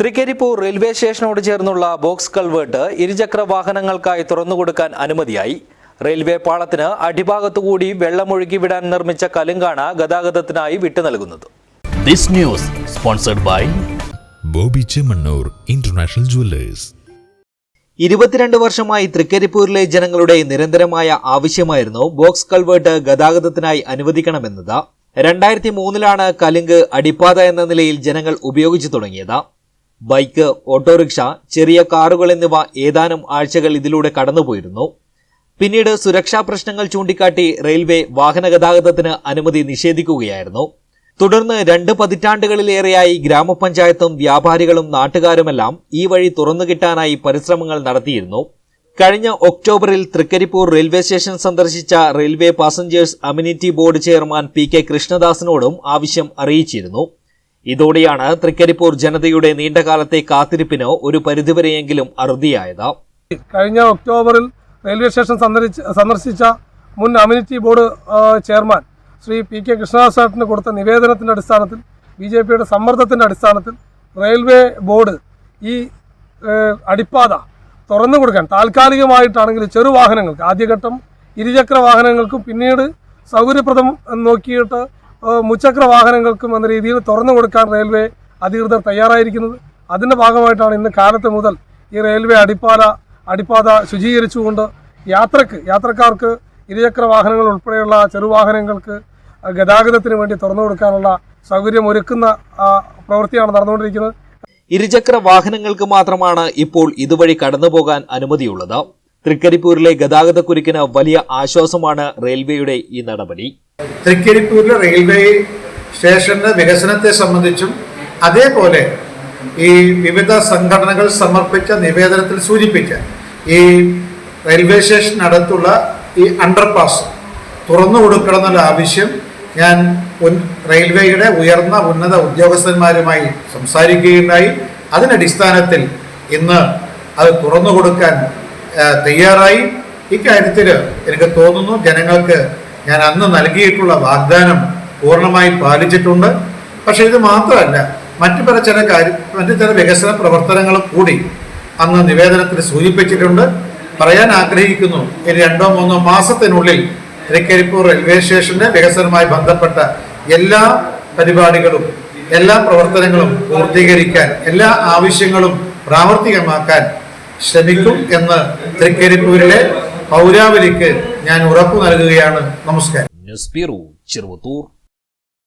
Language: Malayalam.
തൃക്കരിപ്പൂർ റെയിൽവേ സ്റ്റേഷനോട് ചേർന്നുള്ള ബോക്സ് കൾവേർട്ട് ഇരുചക്ര വാഹനങ്ങൾക്കായി തുറന്നുകൊടുക്കാൻ അനുമതിയായി. റെയിൽവേ പാളത്തിന് അടിഭാഗത്തുകൂടി വെള്ളമൊഴുകി വിടാൻ നിർമ്മിച്ച കലുങ്കാണ് ഗതാഗതത്തിനായി വിട്ടു നൽകുന്നത്. Bobby Chemmanur international jewellers. ഇരുപത്തിരണ്ട് വർഷമായി തൃക്കരിപ്പൂരിലെ ജനങ്ങളുടെ നിരന്തരമായ ആവശ്യമായിരുന്നു ബോക്സ് കൾവേർട്ട് ഗതാഗതത്തിനായി അനുവദിക്കണമെന്നത്. രണ്ടായിരത്തി മൂന്നിലാണ് കലുങ്ക് അടിപ്പാത എന്ന നിലയിൽ ജനങ്ങൾ ഉപയോഗിച്ചു തുടങ്ങിയത്. ബൈക്ക് ഓട്ടോറിക്ഷ ചെറിയ കാറുകൾ എന്നിവ ഏതാനും ആഴ്ചകൾ ഇതിലൂടെ കടന്നുപോയിരുന്നു. പിന്നീട് സുരക്ഷാ പ്രശ്നങ്ങൾ ചൂണ്ടിക്കാട്ടി റെയിൽവേ വാഹന ഗതാഗതത്തിന് അനുമതി നിഷേധിക്കുകയായിരുന്നു. തുടർന്ന് രണ്ട് പതിറ്റാണ്ടുകളിലേറെയായി ഗ്രാമപഞ്ചായത്തും വ്യാപാരികളും നാട്ടുകാരുമെല്ലാം ഈ വഴി തുറന്നു കിട്ടാനായി പരിശ്രമങ്ങൾ നടത്തിയിരുന്നു. കഴിഞ്ഞ ഒക്ടോബറിൽ തൃക്കരിപ്പൂർ റെയിൽവേ സ്റ്റേഷൻ സന്ദർശിച്ച railway passengers amenity board chairman P K കൃഷ്ണദാസിനോടും ആവശ്യം അറിയിച്ചിരുന്നു. ഇതോടെയാണ് തൃക്കരിപ്പൂർ ജനതയുടെ നീണ്ടകാലത്തെ കാത്തിരിപ്പിന് ഒരു പരിധിവരെയെങ്കിലും അറുതിയായത്. കഴിഞ്ഞ ഒക്ടോബറിൽ റെയിൽവേ സ്റ്റേഷൻ സന്ദർശിച്ച മുൻ amenity board chairman Shri P K Krishnadas കൊടുത്ത നിവേദനത്തിന്റെ അടിസ്ഥാനത്തിൽ ബി ജെ പിയുടെ സമ്മർദ്ദത്തിന്റെ അടിസ്ഥാനത്തിൽ റെയിൽവേ ബോർഡ് ഈ അടിപ്പാത തുറന്നു കൊടുക്കാൻ താൽക്കാലികമായിട്ടാണെങ്കിൽ ചെറുവാഹനങ്ങൾക്ക് ആദ്യഘട്ടം ഇരുചക്ര വാഹനങ്ങൾക്കും പിന്നീട് സൗകര്യപ്രദം നോക്കിയിട്ട് മുച്ചക്ര വാഹനങ്ങൾക്കും എന്ന രീതിയിൽ തുറന്നു കൊടുക്കാൻ റെയിൽവേ അധികൃതർ തയ്യാറായിരിക്കുന്നത്. അതിന്റെ ഭാഗമായിട്ടാണ് ഇന്ന് കാലത്ത് മുതൽ ഈ റെയിൽവേ അടിപ്പാത അടിപ്പാത ശുചീകരിച്ചുകൊണ്ട് യാത്രയ്ക്ക് യാത്രക്കാർക്ക് ഇരുചക്ര വാഹനങ്ങൾ ഉൾപ്പെടെയുള്ള ചെറുവാഹനങ്ങൾക്ക് ഗതാഗതത്തിന് വേണ്ടി തുറന്നു കൊടുക്കാനുള്ള സൗകര്യം ഒരുക്കുന്ന പ്രവൃത്തിയാണ് നടന്നുകൊണ്ടിരിക്കുന്നത്. ഇരുചക്ര വാഹനങ്ങൾക്ക് മാത്രമാണ് ഇപ്പോൾ ഇതുവഴി കടന്നുപോകാൻ അനുമതിയുള്ളത്. തൃക്കരിപ്പൂരിലെ ഗതാഗതക്കുരുക്കിന് വലിയ ആശ്വാസമാണ് റെയിൽവേയുടെ ഈ നടപടി. തൃക്കരിപ്പൂരിലെ റെയിൽവേ സ്റ്റേഷന്റെ വികസനത്തെ സംബന്ധിച്ചും അതേപോലെ ഈ വിവിധ സംഘടനകൾ സമർപ്പിച്ച നിവേദനത്തിൽ സൂചിപ്പിച്ച ഈ റെയിൽവേ സ്റ്റേഷനടുത്തുള്ള ഈ അണ്ടർപാസ് തുറന്നു കൊടുക്കണമെന്നുള്ള ആവശ്യം ഞാൻ റെയിൽവേയുടെ ഉയർന്ന ഉന്നത ഉദ്യോഗസ്ഥന്മാരുമായി സംസാരിക്കുകയുണ്ടായി. അതിനടിസ്ഥാനത്തിൽ ഇന്ന് അത് തുറന്നു കൊടുക്കാൻ തയ്യാറായി. ഇക്കാര്യത്തിൽ എനിക്ക് തോന്നുന്നു ജനങ്ങൾക്ക് ഞാൻ അന്ന് നൽകിയിട്ടുള്ള വാഗ്ദാനം പൂർണമായി പാലിച്ചിട്ടുണ്ട്. പക്ഷേ ഇത് മാത്രമല്ല മറ്റു പല ചില കാര്യം മറ്റു ചില വികസന പ്രവർത്തനങ്ങളും കൂടി അന്ന് നിവേദനത്തിൽ സൂചിപ്പിച്ചിട്ടുണ്ട്. പറയാൻ ആഗ്രഹിക്കുന്നു ഇനി രണ്ടോ മൂന്നോ മാസത്തിനുള്ളിൽ തൃക്കരിപ്പൂർ റെയിൽവേ സ്റ്റേഷന്റെ വികസനവുമായി ബന്ധപ്പെട്ട എല്ലാ പരിപാടികളും എല്ലാ പ്രവർത്തനങ്ങളും പൂർത്തീകരിക്കാൻ എല്ലാ ആവശ്യങ്ങളും പ്രാവർത്തികമാക്കാൻ ശ്രമിക്കും എന്ന് തൃക്കരിപ്പൂരിലെ പൗരാവലിക്ക് ഞാൻ ഉറപ്പു നൽകുകയാണ്. നമസ്കാരം. ചെറുവത്തൂർ.